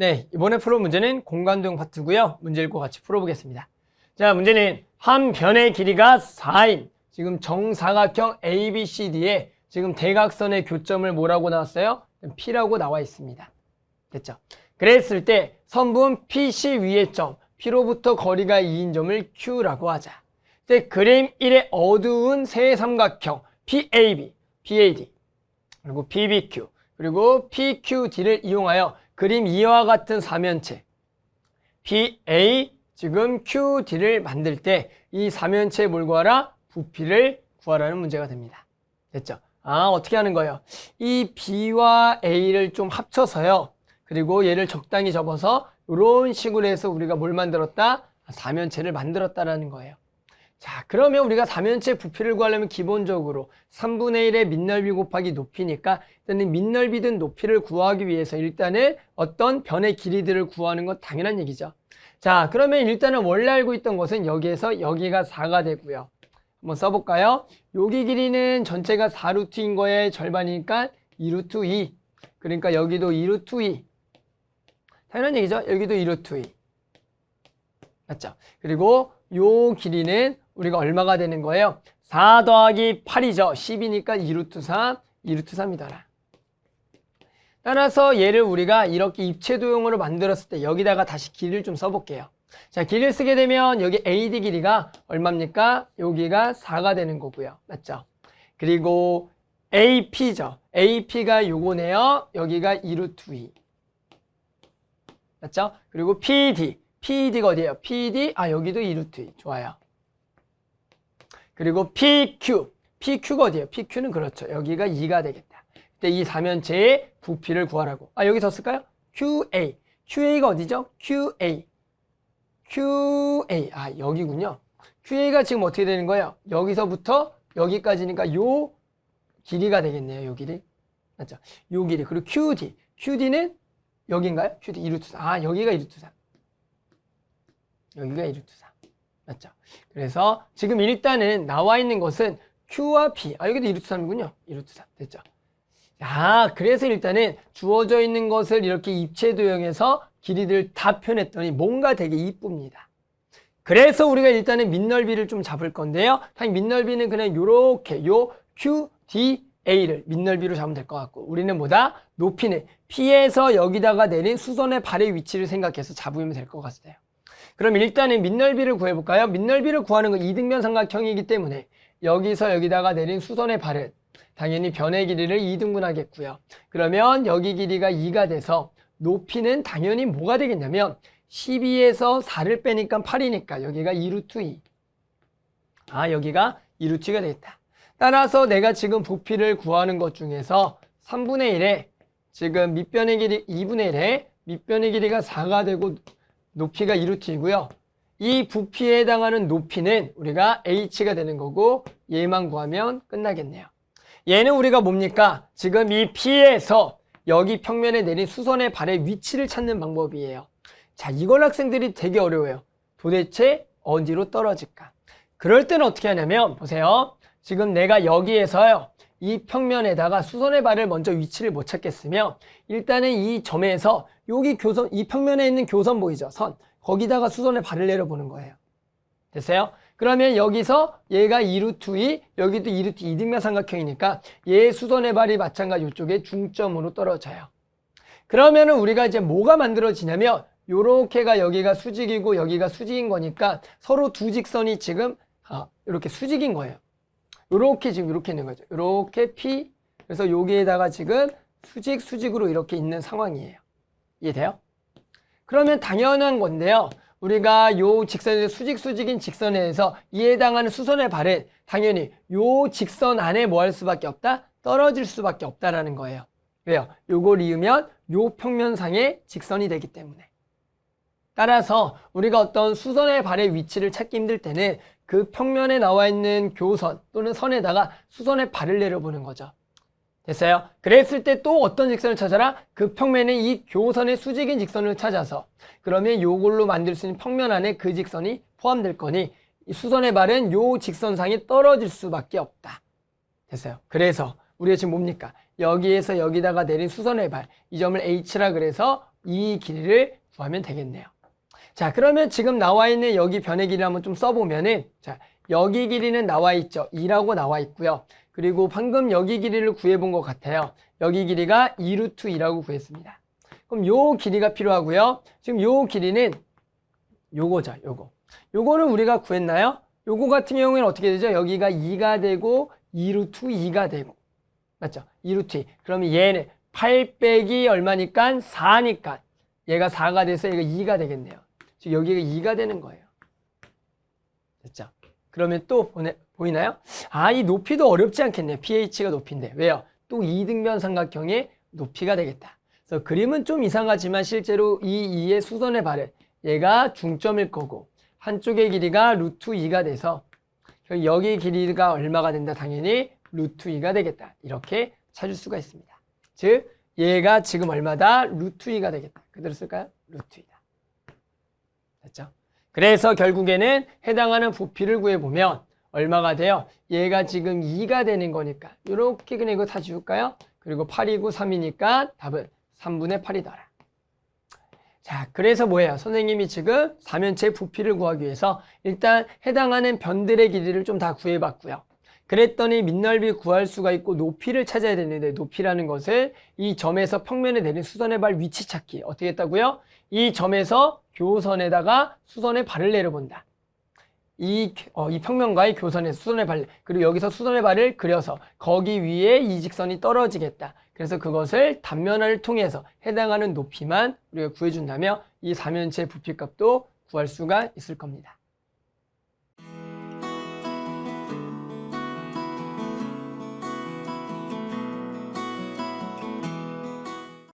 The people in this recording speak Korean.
네, 이번에 풀어 문제는 공간도형 파트고요. 문제 읽고 같이 풀어보겠습니다. 자, 문제는 한 변의 길이가 4인 지금 정사각형 ABCD에 지금 대각선의 교점을 뭐라고 나왔어요? P라고 나와 있습니다. 됐죠? 그랬을 때 선분 PC 위의 점 P로부터 거리가 2인 점을 Q라고 하자. 이제 그림 1의 어두운 세 삼각형 PAB, PAD 그리고 PBQ 그리고 PQD를 이용하여 그림 2와 같은 사면체 PA 지금 QD를 만들 때 이 사면체에 뭘 구하라? 부피를 구하라는 문제가 됩니다. 됐죠? 아 어떻게 하는 거예요? 이 B와 A를 좀 합쳐서요. 그리고 얘를 적당히 접어서 이런 식으로 해서 우리가 뭘 만들었다? 사면체를 만들었다라는 거예요. 자, 그러면 우리가 사면체 부피를 구하려면 기본적으로 3분의 1의 밑넓이 곱하기 높이니까 일단은 밑넓이든 높이를 구하기 위해서 일단은 어떤 변의 길이들을 구하는 건 당연한 얘기죠. 자, 그러면 일단은 원래 알고 있던 것은 여기에서 여기가 4가 되고요. 한번 써볼까요? 여기 길이는 전체가 4루트인 거의 절반이니까 2루트 2. 그러니까 여기도 2루트 2. 당연한 얘기죠. 여기도 2루트 2. 맞죠? 그리고 요 길이는 우리가 얼마가 되는 거예요? 4 더하기 8이죠. 10이니까 2루트 3, 2루트 3이더라. 따라서 얘를 우리가 이렇게 입체 도형으로 만들었을 때 여기다가 다시 길이를 좀 써볼게요. 자, 길이를 쓰게 되면 여기 AD 길이가 얼마입니까? 여기가 4가 되는 거고요. 맞죠? 그리고 AP죠. AP가 요거네요. 여기가 2루트 2. 맞죠? 그리고 PD. PD가 어디예요? PD. 아, 여기도 2루트 2. 좋아요. 그리고 PQ. PQ가 어디예요? PQ는 그렇죠. 여기가 2가 되겠다. 그때 이 사면체의 부피를 구하라고. 아, 여기 썼을까요? QA. QA가 어디죠? QA. QA. 아, 여기군요. QA가 지금 어떻게 되는 거예요? 여기서부터 여기까지니까 요 길이가 되겠네요. 요 길이. 맞죠? 요 길이. 그리고 QD. QD는 여기인가요? QD 2루트 4. 아, 여기가 2루트 4. 여기가 2루트 4. 맞죠? 그래서 지금 일단은 나와 있는 것은 Q와 P. 아, 여기도 2루트 3이군요. 2루트 3. 됐죠? 자, 그래서 일단은 주어져 있는 것을 이렇게 입체 도형에서 길이들 다 표현했더니 뭔가 되게 이쁩니다. 그래서 우리가 일단은 밑넓이를 좀 잡을 건데요. 당연히 밑넓이는 그냥 요렇게 요 Q, D, A를 밑넓이로 잡으면 될 것 같고 우리는 뭐다? 높이는 P에서 여기다가 내린 수선의 발의 위치를 생각해서 잡으면 될 것 같아요. 그럼 일단은 밑넓이를 구해볼까요? 밑넓이를 구하는 건 이등변 삼각형이기 때문에 여기서 여기다가 내린 수선의 발은 당연히 변의 길이를 2등분하겠고요. 그러면 여기 길이가 2가 돼서 높이는 당연히 뭐가 되겠냐면 12에서 4를 빼니까 8이니까 여기가 2루트 2. 아 여기가 2루트가 되겠다. 따라서 내가 지금 부피를 구하는 것 중에서 3분의 1에 지금 밑변의 길이 2분의 1에 밑변의 길이가 4가 되고 높이가 2루트이고요. 이 부피에 해당하는 높이는 우리가 h가 되는 거고 얘만 구하면 끝나겠네요. 얘는 우리가 뭡니까? 지금 이 P에서 여기 평면에 내린 수선의 발의 위치를 찾는 방법이에요. 자, 이걸 학생들이 되게 어려워요. 도대체 어디로 떨어질까? 그럴 때는 어떻게 하냐면 보세요. 지금 내가 여기에서요. 이 평면에다가 수선의 발을 먼저 위치를 못 찾겠으면 일단은 이 점에서 여기 교선 이 평면에 있는 교선 보이죠? 선. 거기다가 수선의 발을 내려보는 거예요. 됐어요? 그러면 여기서 얘가 2루트 2, 여기도 2루트 2등면 삼각형이니까 얘 수선의 발이 마찬가지 이쪽에 중점으로 떨어져요. 그러면은 우리가 이제 뭐가 만들어지냐면 요렇게가 여기가 수직이고 여기가 수직인 거니까 서로 두 직선이 지금 아, 이렇게 수직인 거예요. 요렇게 지금 이렇게 있는 거죠. 요렇게 P 그래서 여기에다가 지금 수직 수직으로 이렇게 있는 상황이에요. 이해돼요? 그러면 당연한 건데요. 우리가 요 직선에서 수직 수직인 직선에 대해서 이에 해당하는 수선의 발은 당연히 요 직선 안에 뭐 할 수밖에 없다? 떨어질 수밖에 없다라는 거예요. 왜요? 요걸 이으면 요 평면상의 직선이 되기 때문에. 따라서 우리가 어떤 수선의 발의 위치를 찾기 힘들 때는 그 평면에 나와 있는 교선 또는 선에다가 수선의 발을 내려보는 거죠. 됐어요? 그랬을 때 또 어떤 직선을 찾아라? 그 평면에 이 교선의 수직인 직선을 찾아서 그러면 요걸로 만들 수 있는 평면 안에 그 직선이 포함될 거니 이 수선의 발은 요 직선상에 떨어질 수밖에 없다. 됐어요? 그래서 우리가 지금 뭡니까? 여기에서 여기다가 내린 수선의 발, 이 점을 H라 그래서 이 길이를 구하면 되겠네요. 자, 그러면 지금 나와 있는 여기 변의 길이를 한번 좀 써보면은, 자, 여기 길이는 나와 있죠. 2라고 나와 있고요. 그리고 방금 여기 길이를 구해본 것 같아요. 여기 길이가 2루트 2라고 구했습니다. 그럼 요 길이가 필요하고요. 지금 요 길이는 요거죠, 요거. 요거는 우리가 구했나요? 요거 같은 경우에는 어떻게 되죠? 여기가 2가 되고 2루트 2가 되고. 맞죠? 2루트 2. 그러면 얘는 8 빼기 얼마니까? 4니까. 얘가 4가 돼서 얘가 2가 되겠네요. 여기가 2가 되는 거예요. 됐죠? 그러면 또 보내, 보이나요? 아, 이 높이도 어렵지 않겠네요. pH가 높인데. 왜요? 또 이등변 삼각형의 높이가 되겠다. 그래서 그림은 좀 이상하지만 실제로 이 2의 수선의 발은 얘가 중점일 거고 한쪽의 길이가 루트 2가 돼서 여기 길이가 얼마가 된다? 당연히 루트 2가 되겠다. 이렇게 찾을 수가 있습니다. 즉 얘가 지금 얼마다? 루트 2가 되겠다. 그대로 쓸까요? 루트 2다. 됐죠? 그래서 결국에는 해당하는 부피를 구해보면 얼마가 돼요? 얘가 지금 2가 되는 거니까 이렇게 그냥 이거 다 지울까요? 그리고 8이고 3이니까 답은 3분의 8이더라. 자, 그래서 뭐예요? 선생님이 지금 사면체 부피를 구하기 위해서 일단 해당하는 변들의 길이를 좀 다 구해봤고요. 그랬더니 밑넓이 구할 수가 있고 높이를 찾아야 되는데 높이라는 것을 이 점에서 평면에 내린 수선의 발 위치 찾기 어떻게 했다고요? 이 점에서 교선에다가 수선의 발을 내려본다. 이, 어, 이 평면과의 교선에 수선의 발 그리고 여기서 수선의 발을 그려서 거기 위에 이 직선이 떨어지겠다. 그래서 그것을 단면화를 통해서 해당하는 높이만 우리가 구해준다면 이 사면체 부피값도 구할 수가 있을 겁니다.